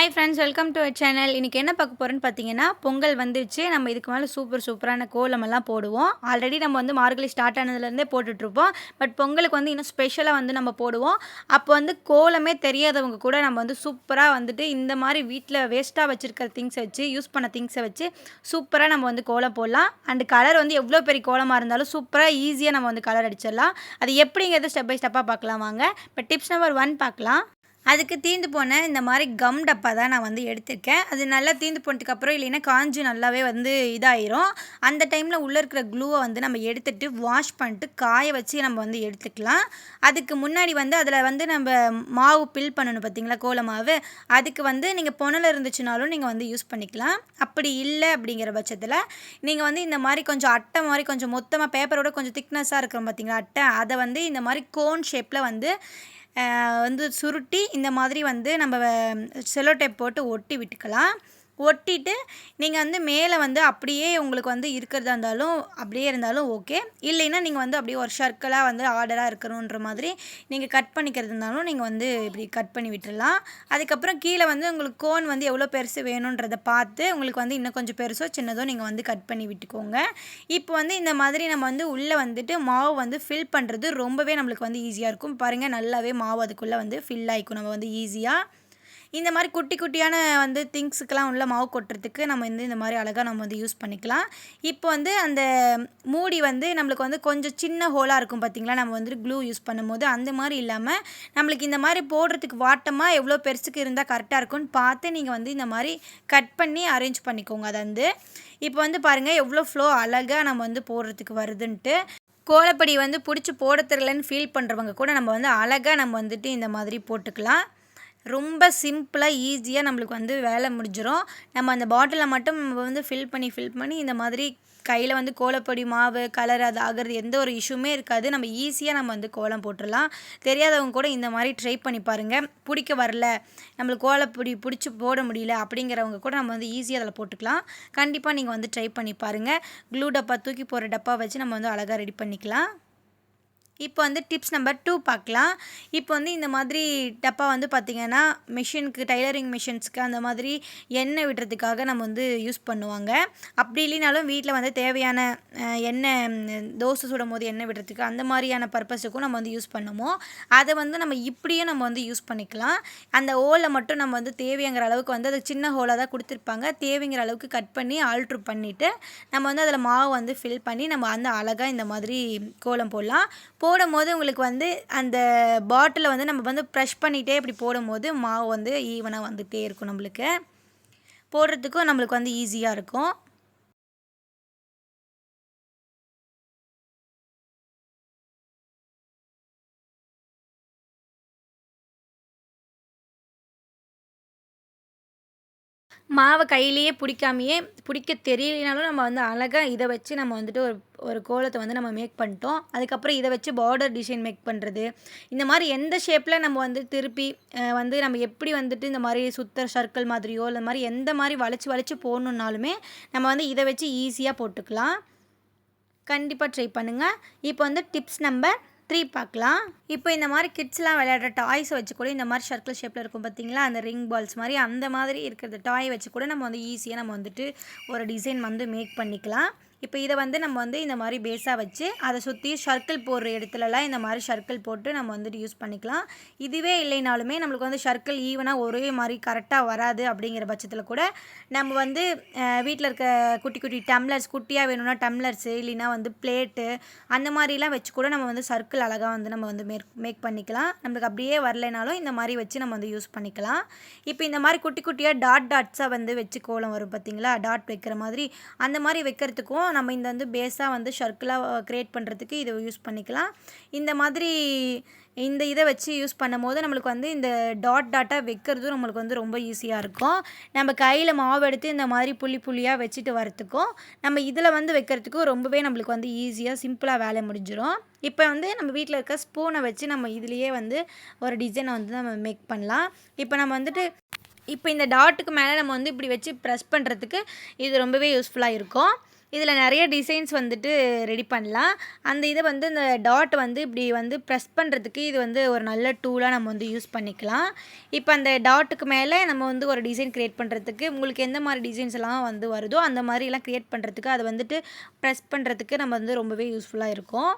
Hi friends welcome to channel இன்றைக்கி என்ன பார்க்க போகிறோன்னு பார்த்தீங்கன்னா பொங்கல் வந்துச்சு நம்ம இதுக்கு மேலே சூப்பர் சூப்பரான கோலமெல்லாம் போடுவோம். ஆல்ரெடி நம்ம வந்து மார்கழி ஸ்டார்ட் ஆனதுலேருந்தே போட்டுட்ருப்போம். பட் பொங்கலுக்கு வந்து இன்னும் ஸ்பெஷலாக வந்து நம்ம போடுவோம். அப்போ வந்து கோலமே தெரியாதவங்க கூட நம்ம வந்து சூப்பராக வந்துட்டு இந்த மாதிரி வீட்டில் வேஸ்ட்டாக வச்சுருக்கிற திங்ஸை வச்சு யூஸ் பண்ண திங்ஸை வச்சு சூப்பராக நம்ம வந்து கோலம் போடலாம். அண்ட் கலர் வந்து எவ்வளோ பெரிய கோலமாக இருந்தாலும் சூப்பராக ஈஸியாக நம்ம வந்து கலர் அடிச்சிடலாம். அது எப்படிங்கிறது ஸ்டெப் பை ஸ்டெப்பாக பார்க்கலாம் வாங்க. இப்போ டிப்ஸ் நம்பர் ஒன் பார்க்கலாம். அதுக்கு தீந்து போன இந்த மாதிரி கம் டப்பா தான் நான் வந்து எடுத்திருக்கேன். அது நல்லா தீந்து போனதுக்கப்புறம் இல்லைன்னா காஞ்சு நல்லாவே வந்து இதாயிரும். அந்த டைமில் உள்ளே இருக்கிற க்ளூவை வந்து நம்ம எடுத்துகிட்டு வாஷ் பண்ணிட்டு காய வச்சு நம்ம வந்து எடுத்துக்கலாம். அதுக்கு முன்னாடி வந்து அதில் வந்து நம்ம மாவு பில் பண்ணணும் பார்த்தீங்களா கோல மாவு. அதுக்கு வந்து நீங்கள் பொனல் இருந்துச்சுனாலும் நீங்கள் வந்து யூஸ் பண்ணிக்கலாம். அப்படி இல்லை அப்படிங்கிற பட்சத்தில் நீங்கள் வந்து இந்த மாதிரி கொஞ்சம் அட்டை மாதிரி கொஞ்சம் மொத்தமாக பேப்பரோட கொஞ்சம் திக்னஸாக இருக்கிறோம் பார்த்தீங்களா அட்டை. அதை வந்து இந்த மாதிரி கோன் ஷேப்பில் வந்து வந்து சுருட்டி இந்த மாதிரி வந்து நம்ம செலோ டேப் போட்டு ஒட்டி விட்டுக்கலாம். ஒட்டிட்டு நீங்கள் வந்து மேலே வந்து அப்படியே உங்களுக்கு வந்து இருக்கிறதா இருந்தாலும் அப்படியே இருந்தாலும் ஓகே இல்லைன்னா நீங்கள் வந்து அப்படியே ஒரு ஷர்க்கலாக வந்து ஆர்டராக இருக்கணுன்ற மாதிரி நீங்கள் கட் பண்ணிக்கிறது இருந்தாலும் நீங்கள் வந்து இப்படி கட் பண்ணி விட்டுடலாம் அதுக்கப்புறம் கீழே வந்து உங்களுக்கு கோன் வந்து எவ்வளோ பெருசு வேணுன்றதை பார்த்து உங்களுக்கு வந்து இன்னும் கொஞ்சம் பெருசோ சின்னதோ நீங்கள் வந்து கட் பண்ணி விட்டுக்கோங்க. இப்போ வந்து இந்த மாதிரி நம்ம வந்து உள்ளே வந்துட்டு மாவு வந்து ஃபில் பண்ணுறது ரொம்பவே நம்மளுக்கு வந்து ஈஸியாக இருக்கும். பாருங்கள் நல்லாவே மாவு அதுக்குள்ளே வந்து ஃபில் ஆகிக்கும் நம்ம வந்து ஈஸியாக இந்த மாதிரி குட்டி குட்டியான வந்து திங்ஸுக்கெலாம் உள்ள மாவு கொட்டுறதுக்கு நம்ம வந்து இந்த மாதிரி அழகாக நம்ம வந்து யூஸ் பண்ணிக்கலாம். இப்போ வந்து அந்த மூடி வந்து நம்மளுக்கு வந்து கொஞ்சம் சின்ன ஹோலாக இருக்கும் பார்த்திங்களா நம்ம வந்து க்ளூ யூஸ் பண்ணும்போது அந்த மாதிரி இல்லாமல் நம்மளுக்கு இந்த மாதிரி போடுறதுக்கு வாட்டமாக எவ்வளோ பெருசுக்கு இருந்தால் கரெக்டாக இருக்கும்னு பார்த்து நீங்கள் வந்து இந்த மாதிரி கட் பண்ணி அரேஞ்ச் பண்ணிக்கோங்க அதை வந்து. இப்போ வந்து பாருங்கள் எவ்வளோ ஃப்ளோ அழகாக நம்ம வந்து போடுறதுக்கு வருதுன்ட்டு. கோலப்படி வந்து பிடிச்சி போட தெரிலன்னு ஃபீல் பண்ணுறவங்க கூட நம்ம வந்து அழகாக நம்ம வந்துட்டு இந்த மாதிரி போட்டுக்கலாம். ரொம்ப சிம்பிளாக ஈஸியாக நம்மளுக்கு வந்து வேலை முடிஞ்சிடும் நம்ம அந்த பாட்டிலில் மட்டும் நம்ம வந்து ஃபில் பண்ணி ஃபில் பண்ணி இந்த மாதிரி கையில் வந்து கோலப்பொடி மாவு கலர் அது ஆகிறது எந்த ஒரு இஷ்யூமே இருக்காது. நம்ம ஈஸியாக நம்ம வந்து கோலம் போட்டுடலாம். தெரியாதவங்க கூட இந்த மாதிரி ட்ரை பண்ணி பாருங்கள் பிடிக்க வரல நம்மளுக்கு கோலப்பொடி பிடிச்சி போட முடியல அப்படிங்கிறவங்க கூட நம்ம வந்து ஈஸியாக அதில் போட்டுக்கலாம். கண்டிப்பாக நீங்கள் வந்து ட்ரை பண்ணி பாருங்கள் க்ளூ டப்பா தூக்கி போகிற டப்பா வச்சு நம்ம வந்து அழகாக ரெடி பண்ணிக்கலாம். இப்போ வந்து டிப்ஸ் நம்பர் டூ பார்க்கலாம். இப்போ வந்து இந்த மாதிரி டப்பா வந்து பார்த்திங்கன்னா மிஷினுக்கு டைலரிங் மிஷின்ஸ்க்கு அந்த மாதிரி எண்ணெய் விடுறதுக்காக நம்ம வந்து யூஸ் பண்ணுவாங்க. அப்படி இல்லைனாலும் வீட்டில் வந்து தேவையான எண்ணெய் தோசை சுடும் போது எண்ணெய் விடுறதுக்கு அந்த மாதிரியான பர்பஸுக்கும் நம்ம வந்து யூஸ் பண்ணுவோம் அதை வந்து நம்ம இப்படியும் நம்ம வந்து யூஸ் பண்ணிக்கலாம். அந்த ஹோலை மட்டும் நம்ம வந்து தேவைங்கிற அளவுக்கு வந்து அது சின்ன ஹோலாக தான் கொடுத்துருப்பாங்க. தேவைங்கிற அளவுக்கு கட் பண்ணி ஆல்ட்ரு பண்ணிவிட்டு நம்ம வந்து அதில் மாவு வந்து ஃபில் பண்ணி நம்ம அந்த அழகாக இந்த மாதிரி கோலம் போடலாம். போ போடும் போது உங்களுக்கு வந்து அந்த பாட்டிலை வந்து நம்ம வந்து ப்ரெஷ் பண்ணிகிட்டே இப்படி போடும்போது மாவு வந்து ஈவனாக வந்துகிட்டே இருக்கும் நம்மளுக்கு. போடுறதுக்கும் நம்மளுக்கு வந்து ஈஸியாக இருக்கும். மாவை கையிலேயே பிடிக்காமையே பிடிக்க தெரியலனாலும் நம்ம வந்து அழகாக இதை வச்சு நம்ம வந்துட்டு ஒரு ஒரு கோலத்தை வந்து நம்ம மேக் பண்ணிட்டோம். அதுக்கப்புறம் இதை வச்சு பார்டர் டிசைன் மேக் பண்ணுறது இந்த மாதிரி எந்த ஷேப்பில் நம்ம வந்து திருப்பி வந்து நம்ம எப்படி வந்துட்டு இந்த மாதிரி சுத்தர் சர்க்கிள் மாதிரியோ இந்த மாதிரி எந்த மாதிரி வளைச்சி வளைச்சி போடணுன்னாலுமே நம்ம வந்து இதை வச்சு ஈஸியாக போட்டுக்கலாம். கண்டிப்பாக ட்ரை பண்ணுங்கள் இப்போ வந்து டிப்ஸ் நம்பர் த்ரீ பார்க்கலாம். இப்போ இந்த மாதிரி கிட்ஸ்லாம் விளையாடுற டாய்ஸை வச்சு கூட இந்த மாதிரி சர்க்கிள் ஷேப்பில் இருக்கும் பார்த்தீங்களா அந்த ரிங் பால்ஸ் மாதிரி அந்த மாதிரி இருக்கிற டாய் வச்சு கூட நம்ம வந்து ஈஸியாக நம்ம வந்துட்டு ஒரு டிசைன் வந்து மேக் பண்ணிக்கலாம். இப்போ இதை வந்து நம்ம வந்து இந்த மாதிரி பேஸாக வச்சு அதை சுற்றி சர்க்கிள் போடுற இடத்துலலாம் இந்த மாதிரி சர்க்கிள் போட்டு நம்ம வந்துட்டு யூஸ் பண்ணிக்கலாம். இதுவே இல்லைனாலுமே நம்மளுக்கு வந்து சர்க்கிள் ஈவனாக ஒரே மாதிரி கரெக்டாக வராது அப்படிங்கிற பட்சத்தில் கூட நம்ம வந்து வீட்டில் இருக்க குட்டி குட்டி டம்ளர்ஸ் குட்டியாக வேணும்னா டம்ளர்ஸு இல்லைனா வந்து பிளேட்டு அந்த மாதிரிலாம் வச்சு கூட நம்ம வந்து சர்க்கிள் அழகாக வந்து நம்ம வந்து மேக் மேக் பண்ணிக்கலாம். நம்மளுக்கு அப்படியே வரலைனாலும் இந்த மாதிரி வச்சு நம்ம வந்து யூஸ் பண்ணிக்கலாம். இப்போ இந்த மாதிரி குட்டி குட்டியாக டாட் டாட்ஸாக வந்து வச்சு கோலம் வரும் பார்த்தீங்களா? டாட் வைக்கிற மாதிரி அந்த மாதிரி வைக்கிறதுக்கும் நம்ம இந்த வந்து பேஸாக வந்து ஷர்க்கிளாக க்ரியேட் பண்ணுறதுக்கு இதை யூஸ் பண்ணிக்கலாம். இந்த மாதிரி இந்த இதை வச்சு யூஸ் பண்ணும் போது நம்மளுக்கு வந்து இந்த டாட் டாட்டாக வைக்கிறதும் நம்மளுக்கு வந்து ரொம்ப ஈஸியாக இருக்கும். நம்ம கையில் மாவு எடுத்து இந்த மாதிரி புள்ளி புள்ளியாக வச்சுட்டு வரத்துக்கும் நம்ம இதில் வந்து வைக்கிறதுக்கும் ரொம்பவே நம்மளுக்கு வந்து ஈஸியாக சிம்பிளாக வேலை முடிஞ்சிடும் இப்போ வந்து நம்ம வீட்டில் இருக்க ஸ்பூனை வச்சு நம்ம இதுலேயே வந்து ஒரு டிசைனை வந்து நம்ம மேக் பண்ணலாம். இப்போ நம்ம வந்துட்டு இப்போ இந்த டாட்டுக்கு மேலே நம்ம வந்து இப்படி வச்சு ப்ரெஸ் பண்ணுறதுக்கு இது ரொம்பவே யூஸ்ஃபுல்லாக இருக்கும். இதில் நிறைய டிசைன்ஸ் வந்துட்டு ரெடி பண்ணலாம். அந்த இதை வந்து இந்த டாட் வந்து இப்படி வந்து ப்ரெஸ் பண்ணுறதுக்கு இது வந்து ஒரு நல்ல டூலாக நம்ம வந்து யூஸ் பண்ணிக்கலாம். இப்போ அந்த டாட்டுக்கு மேலே நம்ம வந்து ஒரு டிசைன் க்ரியேட் பண்ணுறதுக்கு உங்களுக்கு எந்த மாதிரி டிசைன்ஸ் எல்லாம் வந்து வருதோ அந்த மாதிரிலாம் க்ரியேட் பண்ணுறதுக்கு அதை வந்துட்டு ப்ரெஸ் பண்ணுறதுக்கு நம்ம வந்து ரொம்பவே யூஸ்ஃபுல்லாக இருக்கும்.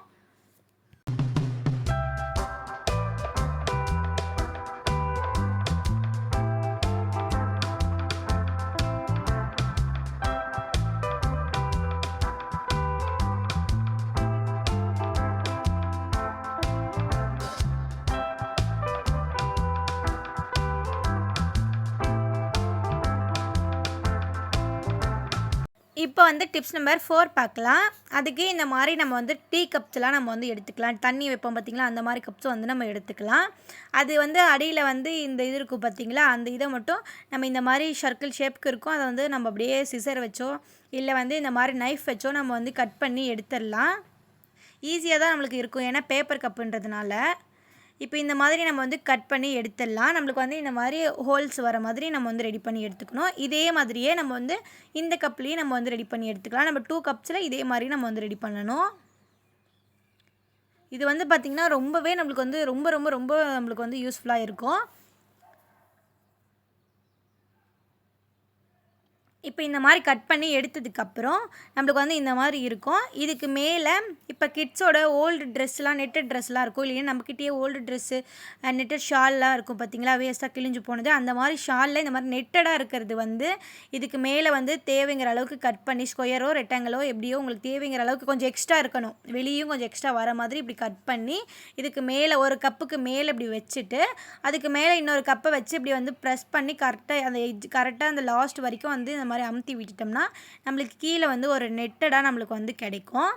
இப்போ வந்து டிப்ஸ் நம்பர் ஃபோர் பார்க்கலாம். அதுக்கு இந்த மாதிரி நம்ம வந்து டீ கப்ஸ்லாம் நம்ம வந்து எடுத்துக்கலாம். தண்ணி வைப்போம் பார்த்திங்களா? அந்த மாதிரி கப்ஸும் வந்து நம்ம எடுத்துக்கலாம். அது வந்து அடியில் வந்து இந்த இது இருக்கும் பார்த்திங்களா? அந்த இதை மட்டும் நம்ம இந்த மாதிரி சர்க்கிள் ஷேப்புக்கு இருக்கும். அதை வந்து நம்ம அப்படியே சிசர் வச்சோ இல்லை வந்து இந்த மாதிரி நைஃப் வச்சோ நம்ம வந்து கட் பண்ணி எடுத்துடலாம். ஈஸியாக தான் நம்மளுக்கு இருக்கும். ஏன்னா பேப்பர் கப்புன்றதுனால இப்போ இந்த மாதிரி நம்ம வந்து கட் பண்ணி எடுத்துடலாம். நம்மளுக்கு வந்து இந்த மாதிரி ஹோல்ஸ் வர மாதிரி நம்ம வந்து ரெடி பண்ணி எடுத்துக்கணும். இதே மாதிரியே நம்ம வந்து இந்த கப்லேயும் நம்ம வந்து ரெடி பண்ணி எடுத்துக்கலாம். நம்ம டூ கப்ஸில் இதே மாதிரி நம்ம வந்து ரெடி பண்ணணும். இது வந்து பார்த்திங்கன்னா ரொம்பவே நம்மளுக்கு வந்து ரொம்ப ரொம்ப ரொம்ப நம்மளுக்கு வந்து யூஸ்ஃபுல்லாக இருக்கும். இப்போ இந்த மாதிரி கட் பண்ணி எடுத்ததுக்கப்புறம் நம்மளுக்கு வந்து இந்த மாதிரி இருக்கும். இதுக்கு மேலே இப்போ கிட்ஸோட ஓல்டு ட்ரெஸ்லாம் நெட்டட் ட்ரெஸ்லாம் இருக்கும். இல்லையா நம்மக்கிட்டேயே ஓல்டு ட்ரெஸ்ஸு நெட்டட் ஷால்லாம் இருக்கும் பார்த்தீங்களா வேஸ்ட்டாக கிழிஞ்சு போனது. அந்த மாதிரி ஷாலில் இந்த மாதிரி நெட்டடாக இருக்கிறது வந்து இதுக்கு மேலே வந்து தேவைங்கிற அளவுக்கு கட் பண்ணி ஸ்கொயரோ ரெக்டாங்கிளோ எப்படியோ உங்களுக்கு தேவைங்கிற அளவுக்கு கொஞ்சம் எக்ஸ்ட்ரா இருக்கணும். வெளியும் கொஞ்சம் எக்ஸ்ட்ரா வர மாதிரி இப்படி கட் பண்ணி இதுக்கு மேலே ஒரு கப்புக்கு மேலே இப்படி வச்சுட்டு அதுக்கு மேலே இன்னொரு கப்பை வச்சு இப்படி வந்து ப்ரெஸ் பண்ணி கரெக்டாக அந்த எஜ் கரெக்டாக அந்த லாஸ்ட் வரைக்கும் வந்து நம்ம மாதிரி அமுத்தி விட்டுட்டோம்னா நம்மளுக்கு கீழே வந்து ஒரு நெட்டடாக நம்மளுக்கு வந்து கிடைக்கும்.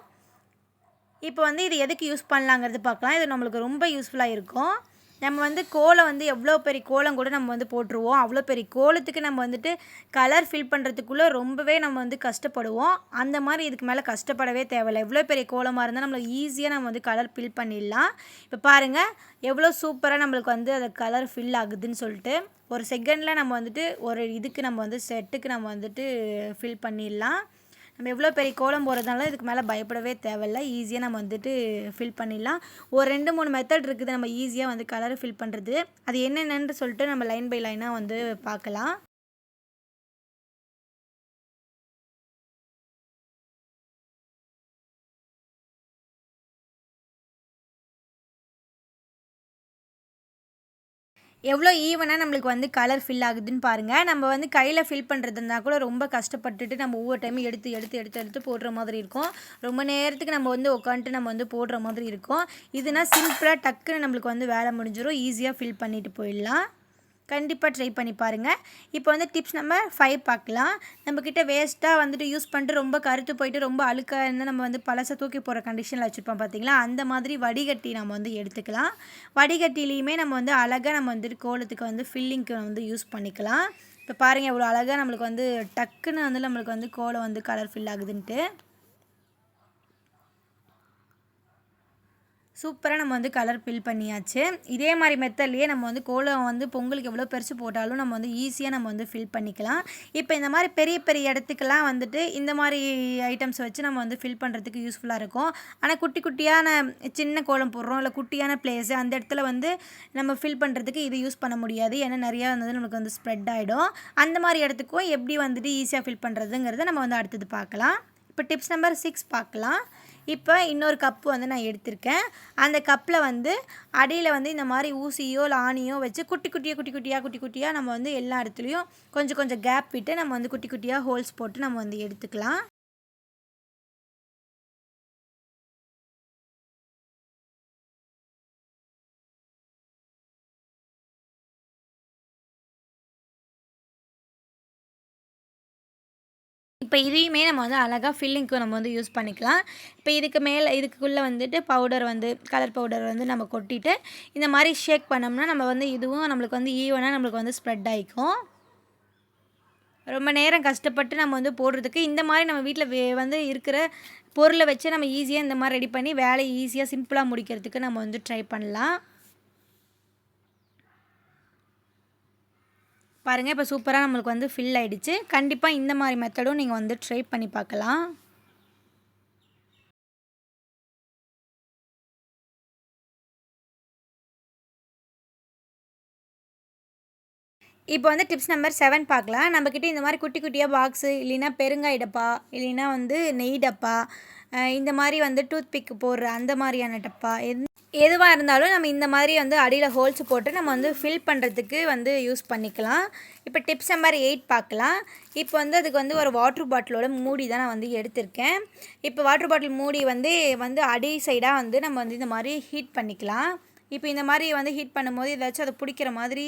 இப்போ வந்து இது எதுக்கு யூஸ் பண்ணலாங்கிறது பார்க்கலாம். இது நம்மளுக்கு ரொம்ப யூஸ்ஃபுல்லாக இருக்கும். நம்ம வந்து கோலம் வந்து எவ்வளோ பெரிய கோலம் கூட நம்ம வந்து போட்டுருவோம். அவ்வளோ பெரிய கோலத்துக்கு நம்ம வந்துட்டு கலர் ஃபில் பண்ணுறதுக்குள்ளே ரொம்பவே நம்ம வந்து கஷ்டப்படுவோம். அந்த மாதிரி இதுக்கு மேலே கஷ்டப்படவே தேவையில்லை. எவ்வளோ பெரிய கோலமாக இருந்தால் நம்மளுக்கு ஈஸியாக நம்ம வந்து கலர் ஃபில் பண்ணிடலாம். இப்போ பாருங்கள் எவ்வளோ சூப்பராக நம்மளுக்கு வந்து அது கலர் ஃபில் ஆகுதுன்னு சொல்லிட்டு ஒரு செகண்டில் நம்ம வந்துட்டு ஒரு இதுக்கு நம்ம வந்து செட்டுக்கு நம்ம வந்துட்டு ஃபில் பண்ணிடலாம். நம்ம எவ்வளோ பெரிய கோலம் போகிறதுனால இதுக்கு மேலே பயப்படவே தேவையில்ல. ஈஸியாக நம்ம வந்துட்டு ஃபில் பண்ணிடலாம். ஒரு ரெண்டு மூணு மெத்தட் இருக்குது. நம்ம ஈஸியாக வந்து கலர் ஃபில் பண்ணுறது அது என்னென்னு சொல்லிட்டு நம்ம லைன் பை லைனாக வந்து பார்க்கலாம். எவ்வளோ ஈவனாக நம்மளுக்கு வந்து கலர் ஃபில் ஆகுதுன்னு பாருங்கள் நம்ம வந்து கையில் ஃபில் பண்ணுறதுனா கூட ரொம்ப கஷ்டப்பட்டுட்டு நம்ம ஒவ்வொரு டைமும் எடுத்து எடுத்து எடுத்து எடுத்து போடுற மாதிரி இருக்கும். ரொம்ப நேரத்துக்கு நம்ம வந்து உட்காந்துட்டு நம்ம வந்து போடுற மாதிரி இருக்கும். இதுனா சிம்பிளாக டக்குன்னு நம்மளுக்கு வந்து வேலை முடிஞ்சிடும் ஈஸியாக ஃபில் பண்ணிட்டு போயிடலாம். கண்டிப்பாக ட்ரை பண்ணி பாருங்கள் இப்போ வந்து டிப்ஸ் நம்ம ஃபைவ் பார்க்கலாம். நம்மக்கிட்ட வேஸ்ட்டாக வந்துட்டு யூஸ் பண்ணிட்டு ரொம்ப கருத்து போயிட்டு ரொம்ப அழுக்காக இருந்தால் நம்ம வந்து பழசை தூக்கி போகிற கண்டிஷனில் வச்சுருப்போம் பார்த்தீங்களா அந்த மாதிரி வடிகட்டி நம்ம வந்து எடுத்துக்கலாம். வடிகட்டிலையுமே நம்ம வந்து அழகாக நம்ம வந்துட்டு கோலத்துக்கு வந்து ஃபில்லிங்க்கு வந்து யூஸ் பண்ணிக்கலாம். இப்போ பாருங்கள் இவ்வளோ அழகாக நம்மளுக்கு வந்து டக்குன்னு வந்து நம்மளுக்கு வந்து கோலம் வந்து கலர் ஃபில் ஆகுதுன்ட்டு. சூப்பராக நம்ம வந்து கலர் ஃபில் பண்ணியாச்சு. இதே மாதிரி மெத்தட்லேயே நம்ம வந்து கோலம் வந்து பொங்கலுக்கு எவ்வளோ பெருசு போட்டாலும் நம்ம வந்து ஈஸியாக நம்ம வந்து ஃபில் பண்ணிக்கலாம். இப்போ இந்த மாதிரி பெரிய பெரிய இடத்துக்கெல்லாம் வந்துட்டு இந்த மாதிரி ஐட்டம்ஸ் வச்சு நம்ம வந்து ஃபில் பண்ணுறதுக்கு யூஸ்ஃபுல்லாக இருக்கும். ஆனால் குட்டி குட்டியான சின்ன கோலம் போடுறோம் இல்லை குட்டியான பிளேஸு அந்த இடத்துல வந்து நம்ம ஃபில் பண்ணுறதுக்கு இது யூஸ் பண்ண முடியாது. ஏன்னா நிறையா வந்து நமக்கு வந்து ஸ்ப்ரெட் ஆகிடும் அந்த மாதிரி இடத்துக்கும் எப்படி வந்துட்டு ஈஸியாக ஃபில் பண்ணுறதுங்கிறத நம்ம வந்து அடுத்தது பார்க்கலாம். இப்போ டிப்ஸ் நம்பர் சிக்ஸ் பார்க்கலாம். இப்போ இன்னொரு கப்பு வந்து நான் எடுத்திருக்கேன். அந்த கப்பில் வந்து அடியில் வந்து இந்த மாதிரி ஊசியோ இல்லை ஆணியோ வச்சு குட்டி குட்டியாக குட்டி குட்டியாக குட்டி குட்டியாக நம்ம வந்து எல்லா இடத்துலையும் கொஞ்சம் கொஞ்சம் கேப் விட்டு நம்ம வந்து குட்டி குட்டியாக ஹோல்ஸ் போட்டு நம்ம வந்து எடுத்துக்கலாம். இப்போ இதையுமே நம்ம வந்து அழகாக ஃபில்லிங்க்கு நம்ம வந்து யூஸ் பண்ணிக்கலாம். இப்போ இதுக்கு மேலே இதுக்குள்ளே வந்துட்டு பவுடர் வந்து கலர் பவுடர் வந்து நம்ம கொட்டிட்டு இந்த மாதிரி ஷேக் பண்ணோம்னா நம்ம வந்து இதுவும் நம்மளுக்கு வந்து ஈவனாக நம்மளுக்கு வந்து ஸ்ப்ரெட் ஆகிக்கும் ரொம்ப நேரம் கஷ்டப்பட்டு நம்ம வந்து போடுறதுக்கு இந்த மாதிரி நம்ம வீட்டில் வந்து இருக்கிற பொருளை வச்சு நம்ம ஈஸியாக இந்த மாதிரி ரெடி பண்ணி வேலையை ஈஸியாக சிம்பிளாக முடிக்கிறதுக்கு நம்ம வந்து ட்ரை பண்ணலாம். பாருங்கள் இப்போ சூப்பராக நம்மளுக்கு வந்து ஃபில் ஆகிடுச்சு கண்டிப்பாக இந்த மாதிரி மெத்தடும் நீங்கள் வந்து ட்ரை பண்ணி பார்க்கலாம். இப்போ வந்து டிப்ஸ் நம்பர் செவன் பார்க்கலாம். நம்மக்கிட்ட இந்த மாதிரி குட்டி குட்டியாக பாக்ஸு இல்லைன்னா பெருங்காய் டப்பா இல்லைன்னா வந்து நெய் டப்பா இந்த மாதிரி வந்து டூத் பிக் போடுற அந்த மாதிரியான டப்பா எது எதுவாக இருந்தாலும் நம்ம இந்த மாதிரி வந்து அடியில் ஹோல்ஸ் போட்டு நம்ம வந்து ஃபில் பண்ணுறதுக்கு வந்து யூஸ் பண்ணிக்கலாம். இப்போ டிப்ஸ் நம்பர் எயிட் பார்க்கலாம். இப்போ வந்து அதுக்கு வந்து ஒரு வாட்ரு பாட்டிலோட மூடி தான் நான் வந்து எடுத்திருக்கேன். இப்போ வாட்ரு பாட்டில் மூடி வந்து வந்து அடி சைடாக வந்து நம்ம வந்து இந்த மாதிரி ஹீட் பண்ணிக்கலாம். இப்போ இந்த மாதிரி வந்து ஹீட் பண்ணும்போது ஏதாச்சும் அதை பிடிக்கிற மாதிரி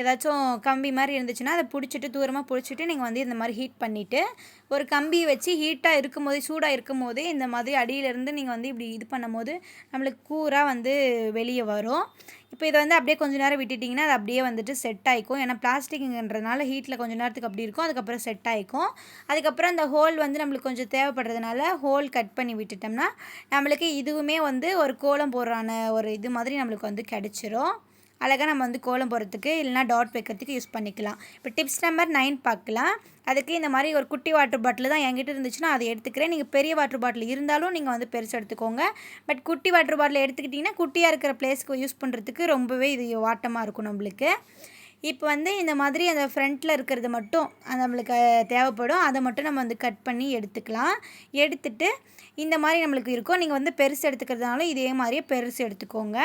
ஏதாச்சும் கம்பி மாதிரி இருந்துச்சுன்னா அதை பிடிச்சிட்டு தூரமாக பிடிச்சிட்டு நீங்கள் வந்து இந்த மாதிரி ஹீட் பண்ணிவிட்டு ஒரு கம்பி வச்சு ஹீட்டாக இருக்கும் போதே சூடாக இருக்கும் போதே இந்த மாதிரி அடியிலேருந்து நீங்கள் வந்து இப்படி இது பண்ணும்போது நம்மளுக்கு கூராக வந்து வெளியே வரும். இப்போ இதை வந்து அப்படியே கொஞ்சம் நேரம் விட்டுட்டிங்கன்னா அது அப்படியே வந்துட்டு செட் ஆகிக்கும் ஏன்னா பிளாஸ்டிக்ன்றதுனால ஹீட்டில் கொஞ்ச நேரத்துக்கு அப்படி இருக்கும். அதுக்கப்புறம் செட் ஆகிக்கும் அதுக்கப்புறம் அந்த ஹோல் வந்து நம்மளுக்கு கொஞ்சம் தேவைப்படுறதுனால ஹோல் கட் பண்ணி விட்டுட்டோம்னா நம்மளுக்கு இதுவுமே வந்து ஒரு கோலம் போடுறான ஒரு இது மாதிரி நம்மளுக்கு வந்து கிடச்சிரும். அழகாக நம்ம வந்து கோலம் போடுறதுக்கு இல்லைனா டாட் வைக்கிறதுக்கு யூஸ் பண்ணிக்கலாம். இப்போ டிப்ஸ் நம்பர் நைன் பார்க்கலாம். அதுக்கு இந்த மாதிரி ஒரு குட்டி வாட்டர் பாட்டில் தான் என்கிட்ட இருந்துச்சுன்னா அதை எடுத்துக்கிறேன். நீங்கள் பெரிய வாட்டர் பாட்டில் இருந்தாலும் நீங்கள் வந்து பெருசு எடுத்துக்கோங்க. பட் குட்டி வாட்டர் பாட்டில் எடுத்துக்கிட்டிங்கன்னா குட்டியாக இருக்கிற பிளேஸ்க்கு யூஸ் பண்ணுறதுக்கு ரொம்பவே இது வாட்டமாக இருக்கும் நம்மளுக்கு. இப்போ வந்து இந்த மாதிரி அந்த ஃப்ரண்ட்டில் இருக்கிறது மட்டும் அது நம்மளுக்கு தேவைப்படும். அதை மட்டும் நம்ம வந்து கட் பண்ணி எடுத்துக்கலாம். எடுத்துட்டு இந்த மாதிரி நம்மளுக்கு இருக்கும். நீங்கள் வந்து பெருசு எடுத்துக்கிறதுனாலும் இதே மாதிரியே பெருசு எடுத்துக்கோங்க.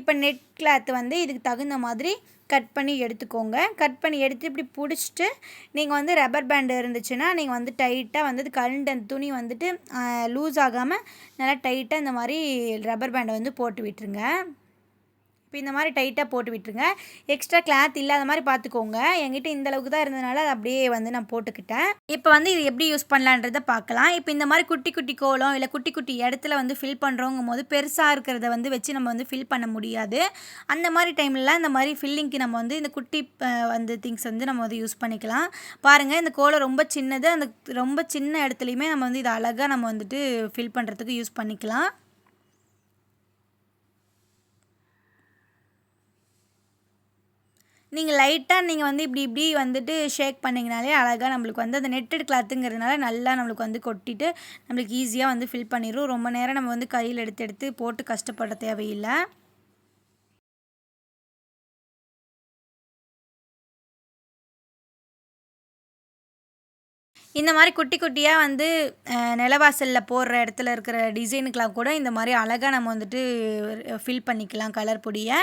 இப்போ நெட் கிளாத் வந்து இதுக்கு தகுந்த மாதிரி கட் பண்ணி எடுத்துக்கோங்க. கட் பண்ணி எடுத்து இப்படி பிடிச்சிட்டு நீங்கள் வந்து ரப்பர் பேண்டு இருந்துச்சுன்னா நீங்கள் வந்து டைட்டாக வந்து கரண்ட் அந்த துணி வந்துட்டு லூஸ் ஆகாமல் நல்லா டைட்டாக இந்த மாதிரி ரப்பர் பேண்டை வந்து போட்டு விட்டுருங்க. இப்போ இந்த மாதிரி டைட்டாக போட்டு விட்டுருங்க. எக்ஸ்ட்ரா கிளாத் இல்லாத மாதிரி பார்த்துக்கோங்க. என்கிட்ட இந்த அளவுக்கு தான் இருந்ததுனால அதை அப்படியே வந்து நான் போட்டுக்கிட்டேன். இப்போ வந்து இது எப்படி யூஸ் பண்ணலான்றதை பார்க்கலாம். இப்போ இந்த மாதிரி குட்டி குட்டி கோலம் இல்லை குட்டி குட்டி இடத்துல வந்து ஃபில் பண்ணுறோங்கும் போது பெருசாக இருக்கிறத வந்து வச்சு நம்ம வந்து ஃபில் பண்ண முடியாது. அந்த மாதிரி டைம்லலாம் இந்த மாதிரி ஃபில்லிங்க்கு நம்ம வந்து இந்த குட்டி வந்து திங்ஸ் வந்து நம்ம வந்து யூஸ் பண்ணிக்கலாம். பாருங்கள் இந்த கோலம் ரொம்ப சின்னது. அந்த ரொம்ப சின்ன இடத்துலையுமே நம்ம வந்து இதை அழகாக நம்ம வந்துட்டு ஃபில் பண்ணுறதுக்கு யூஸ் பண்ணிக்கலாம். நீங்கள் லைட்டாக நீங்கள் வந்து இப்படி இப்படி வந்துட்டு ஷேக் பண்ணிங்கனாலே அழகாக நம்மளுக்கு வந்து அந்த நெட்டட் கிளாத்துங்கிறதுனால நல்லா நம்மளுக்கு வந்து கொட்டிட்டு நம்மளுக்கு ஈஸியாக வந்து ஃபில் பண்ணிடும் ரொம்ப நேரம் நம்ம வந்து கையில் எடுத்து எடுத்து போட்டு கஷ்டப்பட தேவையில்லை. இந்த மாதிரி குட்டி குட்டியாக வந்து நிலவாசலில் போடுற இடத்துல இருக்கிற டிசைனுக்கெலாம் கூட இந்த மாதிரி அழகாக நம்ம வந்துட்டு ஃபில் பண்ணிக்கலாம் கலர் பொடியை.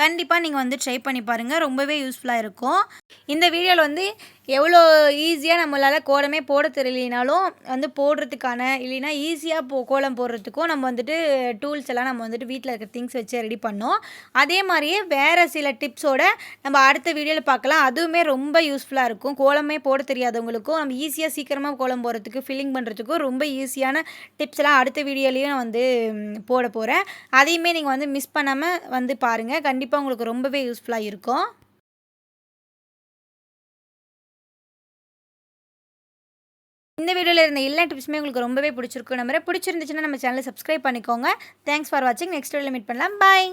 கண்டிப்பாக நீங்கள் வந்து ட்ரை பண்ணி பாருங்கள் ரொம்பவே யூஸ்ஃபுல்லாக இருக்கும். இந்த வீடியோவில் வந்து எவ்வளோ ஈஸியாக நம்மளால் கோலமே போட தெரியலினாலும் வந்து போடுறதுக்கான இல்லைன்னா ஈஸியாக போ கோலம் போடுறதுக்கும் நம்ம வந்துட்டு டூல்ஸ் எல்லாம் நம்ம வந்துட்டு வீட்டில் இருக்கிற திங்ஸ் வச்சு ரெடி பண்ணோம். அதே மாதிரியே வேறு சில டிப்ஸோட நம்ம அடுத்த வீடியோவில் பார்க்கலாம். அதுவுமே ரொம்ப யூஸ்ஃபுல்லாக இருக்கும். கோலமே போட தெரியாதவங்களுக்கும் நம்ம ஈஸியாக சீக்கிரமாக கோலம் போகிறதுக்கு ஃபில்லிங் பண்ணுறதுக்கும் ரொம்ப ஈஸியான டிப்ஸ் எல்லாம் அடுத்த வீடியோலையும் நான் வந்து போட போகிறேன் அதையுமே நீங்கள் வந்து மிஸ் பண்ணாமல் வந்து பாருங்கள் கண்டிப்பாக உங்களுக்கு ரொம்பவே யூஸ்ஃபுல்லாக இருக்கும். இந்த வீடியோவில் இருந்த எல்லா டிப்ஸுமே உங்களுக்கு ரொம்பவே பிடிச்சிருக்கும் நம்புறேன். பிடிச்சிருந்துச்சுன்னா நம்ம சேனலை சப்ஸ்கிரைப் பண்ணிக்கோங்க. தேங்க்ஸ் ஃபார் வாட்சிங் நெக்ஸ்ட் வீடியோவில் மீட் பண்ணலாம். பாய்